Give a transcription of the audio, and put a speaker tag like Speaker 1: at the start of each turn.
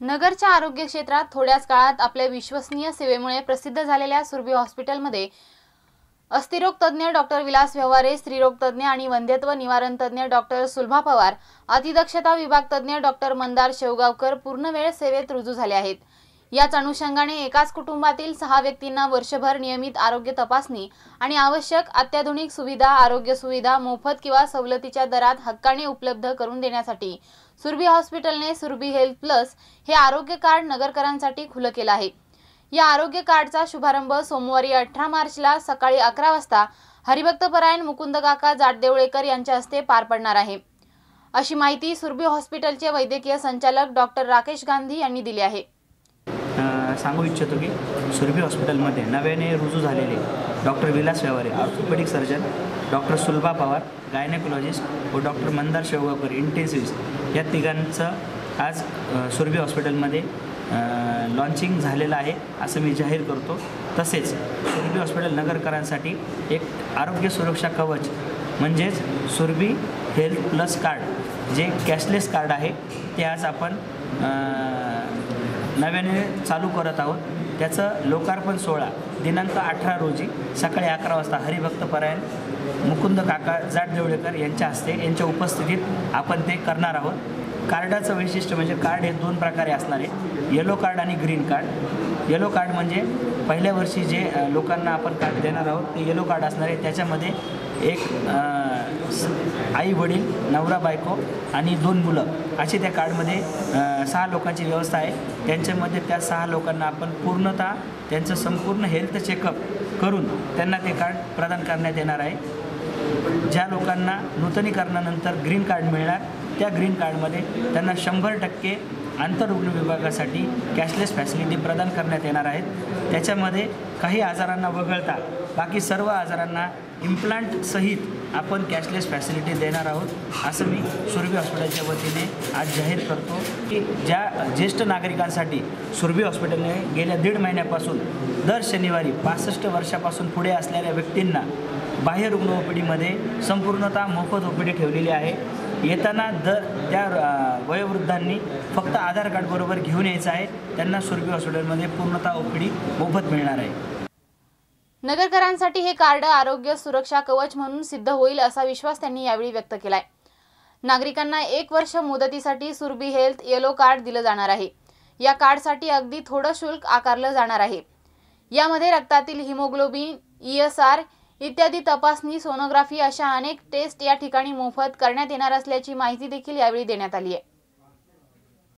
Speaker 1: नगरच्या आरोग्य क्षेत्रात थोड्याच काळात आपल्या विश्वसनीय सेवेमुळे प्रसिद्ध झालेल्या सुरभी हॉस्पिटलमध्ये अस्थिरोग तज्ज्ञ डॉक्टर विलास व्यवहारे स्त्रीरोग तज्ज्ञ आणि वंध्यत्व निवारण तज्ज्ञ डॉक्टर सुलभा पवार अतिदक्षता विभाग तज्ज्ञ डॉक्टर मंदार शेवगावकर पूर्णवेळ सेवेत रुजू झाले आहेत. याच अनुषंगाने एकाच कुटुंबातील सहा व्यक्तींना वर्षभर नियमित आरोग्य तपासणी आणि आवश्यक अत्याधुनिक सुविधा आरोग्य सुविधा मोफत किंवा सवलतीच्या दरात हक्काने उपलब्ध करून देण्यासाठी सुरभी हॉस्पिटलने सुरभी हेल्थ प्लस हे आरोग्य कार्ड नगरकरांसाठी खुलं केलं आहे. या आरोग्य कार्डचा शुभारंभ सोमवारी अठरा मार्चला सकाळी अकरा वाजता हरिभक्तपरायण मुकुंदकाका जाटदेवळेकर यांच्या हस्ते पार पडणार आहे. अशी माहिती सुरभी हॉस्पिटलचे वैद्यकीय संचालक डॉक्टर राकेश गांधी यांनी दिली आहे.
Speaker 2: सांगू इच्छितो की सुरभी हॉस्पिटलमध्ये नव्याने रुजू झालेले doctor Vilas Vyavahare orthopaedic surgeon doctor Sulabha Pawar gynaecologist व डॉक्टर मंदार शेवगावकर इंटेन्सिव्हिस्ट या तिघांचं आज सुरभी हॉस्पिटलमध्ये लॉन्चिंग झालेलं आहे असं मी जाहीर करतो. तसेच सुरभी हॉस्पिटल नगरकरांसाठी एक आरोग्य सुरक्षा कवच म्हणजेच सुरभी हेल्थ प्लस कार्ड जे कॅशलेस कार्ड आहे ते आज आपण नव्याने चालू करत आहोत. त्याचं लोकार्पण सोहळा दिनांक अठरा रोजी सकाळी अकरा वाजता हरिभक्त परायण मुकुंद काका जाटदेवळेकर यांच्या हस्ते यांच्या उपस्थितीत आपण ते करणार आहोत. कार्डाचं वैशिष्ट्य म्हणजे कार्ड हे दोन प्रकारे असणार. आहे येलो कार्ड आणि ग्रीन कार्ड येलो कार्ड म्हणजे पहिल्या वर्षी जे लोकांना आपण कार्ड देणार आहोत ते येलो कार्ड असणार. आहे त्याच्यामध्ये एक आई वडील नवरा बायको आणि दोन मुलं अशी त्या कार्डमध्ये सहा लोकांची व्यवस्था आहे. त्यांच्यामध्ये त्या सहा लोकांना आपण पूर्णतः त्यांचं संपूर्ण हेल्थ चेकअप करून त्यांना ते कार्ड प्रदान करण्यात येणार आहे. ज्या लोकांना नूतनीकरणानंतर ग्रीन कार्ड मिळणार त्या ग्रीन कार्डमध्ये त्यांना शंभर टक्के आंतररुग्ण विभागासाठी कॅशलेस फॅसिलिटी प्रदान करण्यात येणार आहेत. त्याच्यामध्ये काही आजारांना वगळता बाकी सर्व आजारांना इम्प्लांट सहित आपण कॅशलेस फॅसिलिटी देणार आहोत असं मी सुरभी हॉस्पिटलच्या वतीने आज जाहीर करतो की ज्या ज्येष्ठ नागरिकांसाठी सुरभी हॉस्पिटलने गेल्या दीड महिन्यापासून दर शनिवारी पासष्ट वर्षापासून पुढे असलेल्या व्यक्तींना बाह्य रुग्ण ओपीडीमध्ये संपूर्णतः मोफत ओपीडी ठेवलेली आहे. येताना दर त्या वयोवृद्धांनी फक्त आधार कार्डबरोबर घेऊन यायचं आहे. त्यांना सुरभी हॉस्पिटलमध्ये पूर्णतः ओपीडी मोफत मिळणार आहे.
Speaker 1: नगरकरांसाठी हे कार्ड आरोग्य सुरक्षा कवच म्हणून सिद्ध होईल असा विश्वास त्यांनी यावेळी व्यक्त केलाय. नागरिकांना एक वर्ष मुदतीसाठी सुरबी हेल्थ येलो कार्ड दिलं जाणार आहे. या कार्डसाठी अगदी थोडं शुल्क आकारलं जाणार आहे. यामध्ये रक्तातील हिमोग्लोबिन ई एस आर इत्यादी तपासणी सोनोग्राफी अशा अनेक टेस्ट या ठिकाणी मोफत करण्यात येणार असल्याची माहिती देखील यावेळी देण्यात आली आहे.